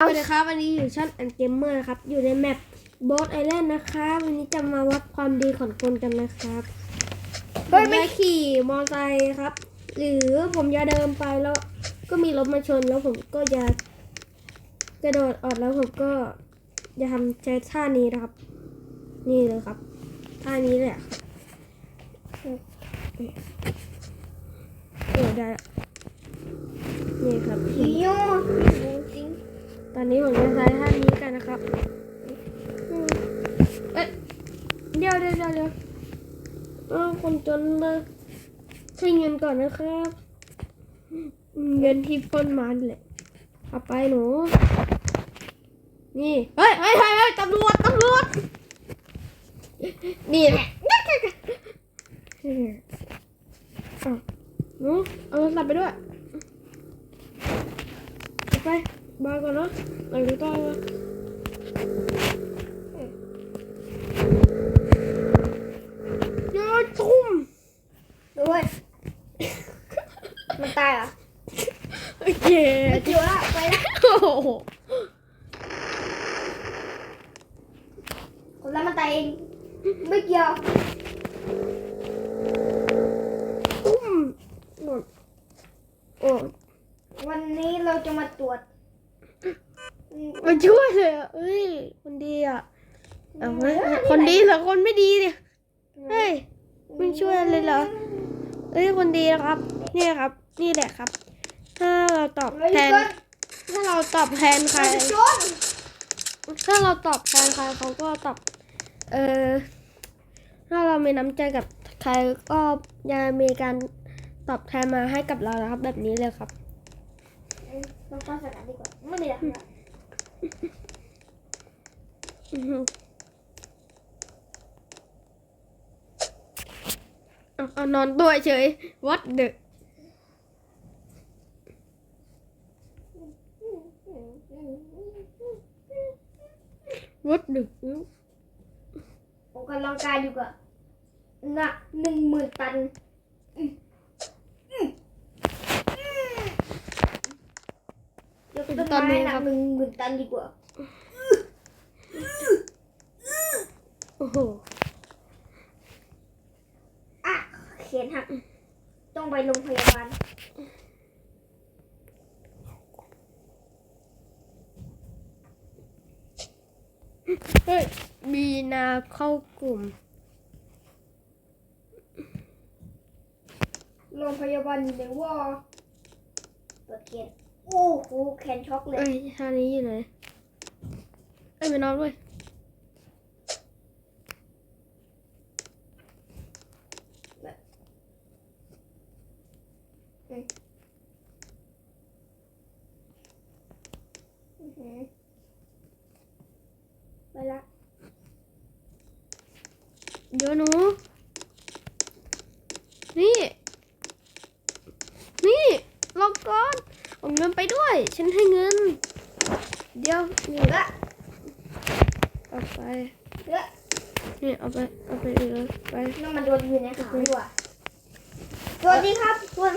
สวัสดีครับวันนี้อยู่ช่องแอนเกมเมอร์นะครับ อยู่ในแมปโบสไอแลนด์นะครับ วันนี้จะมาวัดความดีของคนกันนะครับผมจะขี่มอเตอร์ไซค์ครับ หรือผมจะเดินไปแล้วก็มีรถมาชนแล้วผมก็จะกระโดดออกแล้วผมก็จะทำใช้ท่านี้นะครับ นี่เลยครับ ท่านี้แหละครับเออได้ละนี่ครับโย่จริง ตอนนี้ผมจะใช้ท่านี้กันนะครับเอ้ยเดี๋ยวเดี๋ยวเดี๋ยวเดี๋ยวอ้าคนจนเลยให้เงินก่อนนะครับ เงินที่ปล้นมานี่แหละเอาไปหนู นี่เฮ้ยเฮ้ยเฮ้ยเฮ้ยตำรวจตำรวจ นี่แหละหนูเอาโทรศัพท์ไปด้วย ไป บายก่อนนะหลังจากต่อมาโยนทุ่มด้วยมันตายเหรอโอเคไม่เกี่ยวละไปละโอ้โหคนละมันตายเองไม่เกี่ยวทุ่มหมดโอ้วันนี้เราจะมาตรวจ มาช่วยเลยอะเอ้ย คนดีอะเอาเฮ้ยคนดีเหรอคนไม่ดีเนี่ยเฮ้ยไม่ช่วยเลยเหรอเอ้ยคนดีนะครับ เนี่ยครับ นี่แหละครับ ถ้าเราตอบไม่แทได้นถ้าเราตอบแทนใครโจนถ้าเราตอบแทนใครเขาก็ตอบ เออถ้าเรามีน้ำใจกับใครก็จะมีการตอบแทนมาให้กับเรานะครับ แบบนี้เลยครับต้องตั้งสถานดีกว่าไม่มีละอือฮึ เอาเอานอนตัวเฉย what the what the ออกกำลังกายดีกว่าหนักหนึ่งหมื่นตันยก ต้นไม้หนักหนึ่งหมื่นตันดีกว่า โอ้โหอะเขียนหักต้องไปโรงพยาบาลเฮ้ยมีนาเข้ากลุ่ม โรงพยาบาลอยู่ในวอเปิดเขียน โอ้โหแขนช็อกเลยเอ้ยท่านี้อยู่ไหนเอ้ยไปนอนด้วยอื้อหือไปละเดี๋ยวหนูนี่ นี่รอก่อนเอาเงิ นไปด้วย ฉันให้เงิน เดี๋ยวนี่ละเอาไปละนี่เอาไปเอาไปเออไปน้ำมันโดนอยู่ในขาดีกว่าสวัสดีครับคุณ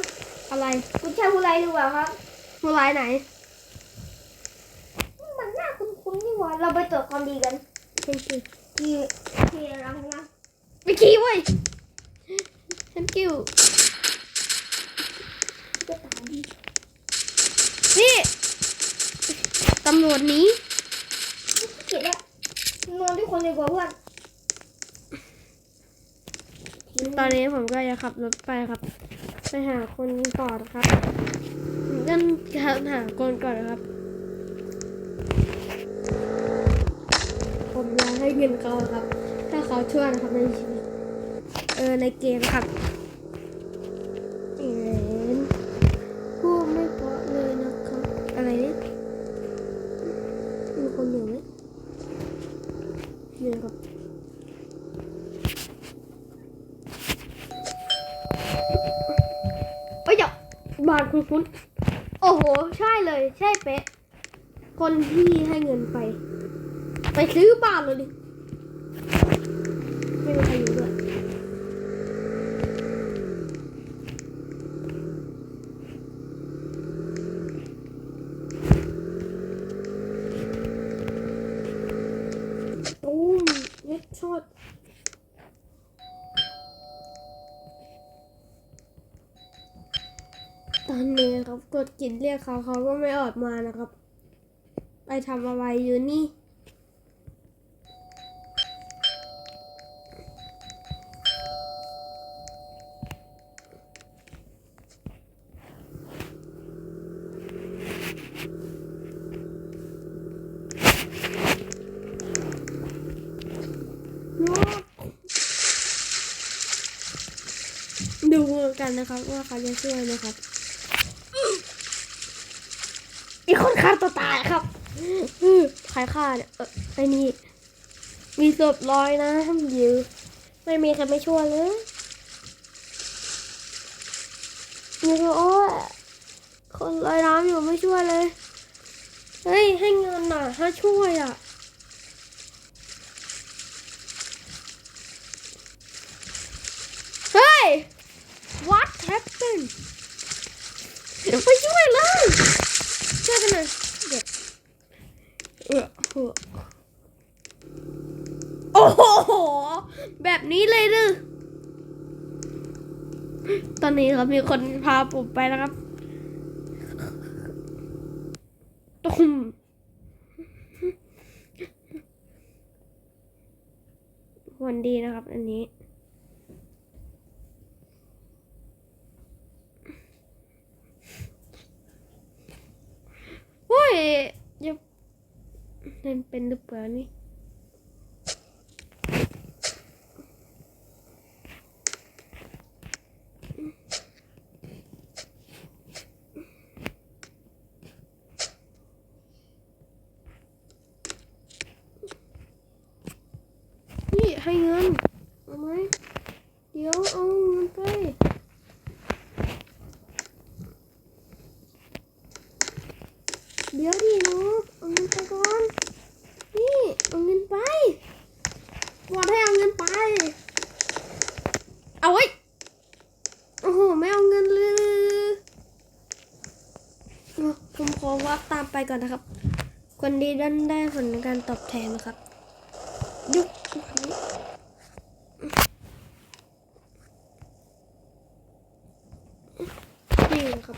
อะไรคุณใช่ผู้ไรหรือเปล่าครับผู้ร้ายไหน มันน่าคุ้นๆนี่หว่าเราไปตรวจความดีกันเป็นคือที่ที่ร้านนะไปขี้เว้ยฉันกิ้วก็ตาม นี่ ตำรวจหนี้เกลียดละนอนด้วยคนดีกว่าเพื่อนตอนนี้ผมก็จะขับรถไปครับ ไปหาคนก่อนครับผมก็หาคนก่อนนะครับ ผมจะให้เงินเขาครับ ถ้าเขาช่วยนะครับในชีวิตเออในเกมครับเอ็นพูดไม่เพราะเลยนะครับ อะไรเนี่ยมีคนอยู่ไหมนี่ครับ เอ้ยอย่า บานคุณคุณโอ้โห ใช่เลย ใช่เป๊ะ คนที่ให้เงินไป ไปซื้อบ้านเลยดิ ไม่มีใครอยู่ด้วย โทษต อนนี้ครับกดกินเรียกเขาเขาก็ไม่ออกมานะครับ ไปทำอะไรอยู่นี่ดูกันนะครับว่าเขาจะช่วยไหมครับ อีกคน ฆ่าตัวตายครับใครฆ่าเนี่ยไอ้นี่มีศพลอยนะยิวไม่มีใครไม่ช่วยเลยนี่ก็โอ้ยคนลอยน้ำอยู่ไม่ช่วยเลย เฮ้ย ให้เงินน่ะถ้าช่วยอะเฮ้ย what happened ไปช่วยเลย ช่วยกันหน่อยเดี๋ยวเออโอ้โห แบบนี้เลยหรือตอนนี้ครับมีคนพาผมไปนะครับตุ้มวันดีนะครับ อันนี้ โอ้ยจะเล่นเป็นหรือเปล่านี่นี่ให้เงินเอาไหมเดี๋ยวเอาเงินไป เดี๋ยวดิหนูเอาเงินไปก่อน นี่เอาเงินไปบอกให้เอาเงินไป เอาไว้โอ้โห ไม่เอาเงินเลยอะผม ขอวัดตามไปก่อนนะครับ คนดีด้านได้ผลการตอบแทนนะครับ ยุกนี่นะครับ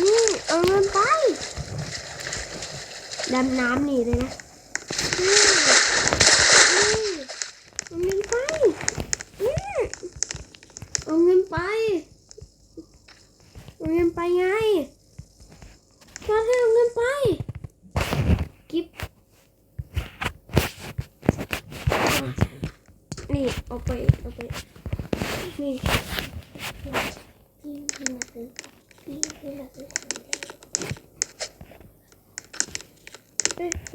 นี่เอาเงินไปดำน้ำหนีเลยนะนี่นี่เอาเงินไปนี่เอาเงินไปเอาเงินไปไงมาให้เอาเงินไป กิฟนี่เอาไปเอาไปนี่ เด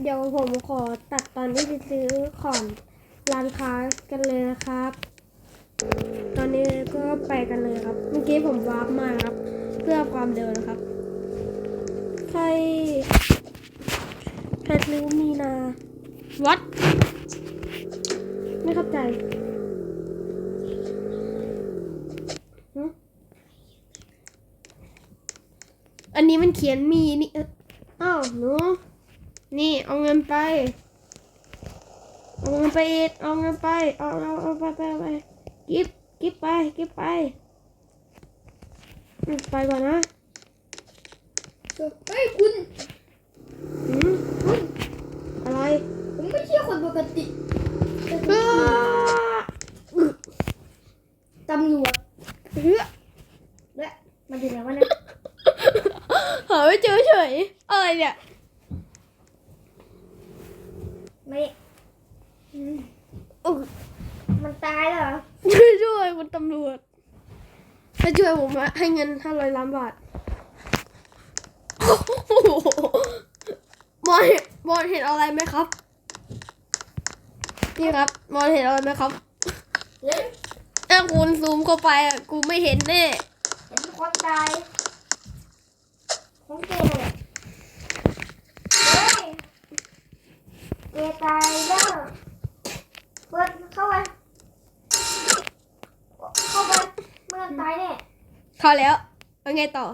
ี๋ยวผมขอตัดตอนที่ไปซื้อของร้านค้ากันเลยนะครับ ตอนนี้ก็ไปกันเลยครับ เมื่อกี้ผมวาร์ปมาครับ เพื่อความเร็วนะครับ ใครใครรู้มีนาวัดไม่เข้าใจ อันนี้มันเขียนมีนี่เอ้ออ้าวหนูนี่เอาเงินไปเอาเงินไปอีกเอาเงินไปเอาเอาเอาไปไปไปกิบกิบไปกิบไปอืมไปก่อนนะเฮ้ยคุณหืมอะไรผมไม่ใช่คนปกติอ้าตำรวจ เฮ้ย และมันอยู่ไหนวะเนี่ย หา ไม่เจอเฉยอะไรเนี่ยไม่อืมอุ๊ยมันตายแล้วเหรอช่วยด้วยคุณตำรวจมาช่วยผมอะให้เงินห้าร้อยล้านบาทโอ้โหมอนเห็นมอนเห็นอะไรไหมครับนี่ครับมอนเห็นอะไรไหมครับเฮ้ยถ้าคุณซูมเข้าไปอะกูไม่เห็นแน่ เห็นคนตาย ของแกเลยเฮ้ยแกตายแล้วเปิดเข้าไป เข้าไปเมื่อตายแน่เข้าแล้วเป็นไงต่อ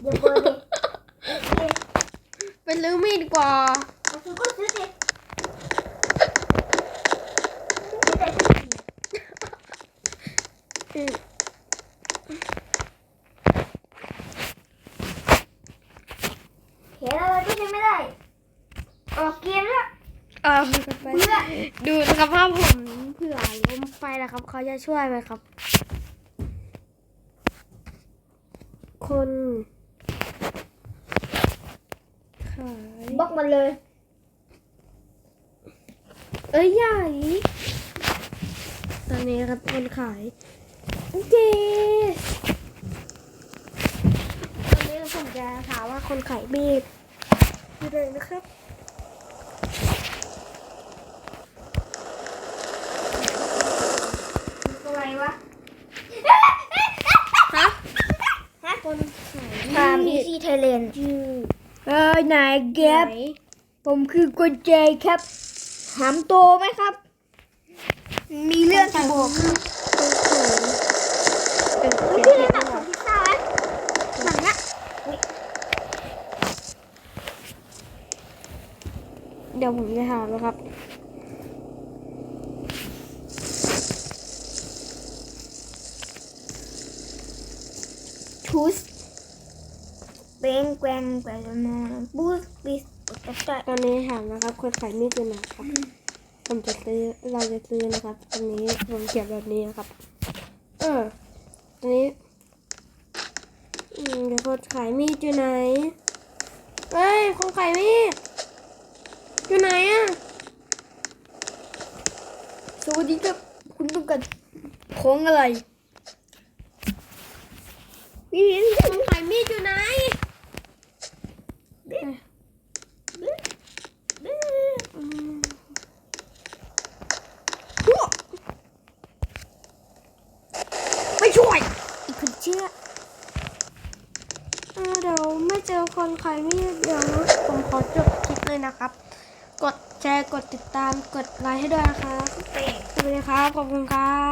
เดี๋ยวเปิดดิไปลื้อมีดดีกว่าเอาซื้อก็ซื้อสิซื้อแต่ซื้อสิ อืม เห็นอะไรก็ยังไม่ได้ ออกเกมแล้ว เออ เบื่อ ดูนะครับว่าผมเผื่อล้มไปนะครับเขาจะช่วยไหมครับ คนขายบล็อกมันเลย เอ้ยใหญ่ตอนนี้นะครับคนขายโอเคตอนนี้ผมจะถามว่าคนขายมีดอยู่ไหนนะครับ อะไรวะ ฮะ ฮะ คนขาย ฟาร์ม มี อี ด ซี่ ไทยแลนด์อยู่เออนายแก๊ปไหนผมคือกุญแจครับหามโตไหมครับ มีเรื่องจะบอกครับเป็นคนพี่เป็นเล่นหเขีนัยงนของพิซซ่าไหมหนังอะเดี๋ยวผมจะถามนะครับทูสเบง แกวงแกวงมองบูสบิสกระต่ายตอนนี้ถามนะครับคนขายมีดอยู่ไหนครับ ผมจะซื้อเราจะซื้อนะครับตอนนี้ผมเขียนแบบนี้นะครับ เออตอนนี้อืมเดี๋ยวคนขายมีดอยู่ไหนเฮ้ยคนขายมีดอยู่ไหนอะสวัสดีครับคุณต้องการของอะไรพี่คนขายมีดอยู่ไหน อืม ไม่ช่วย อีกคนเชื่อเออเดี๋ยวไม่ เจอคนขายมีดเดี๋ยวนะผมขอจบคลิปเลยนะครับ กดแชร์กดติดตามกดไลค์ให้ด้วยนะครับเตะสวัสดีครับขอบคุณครับ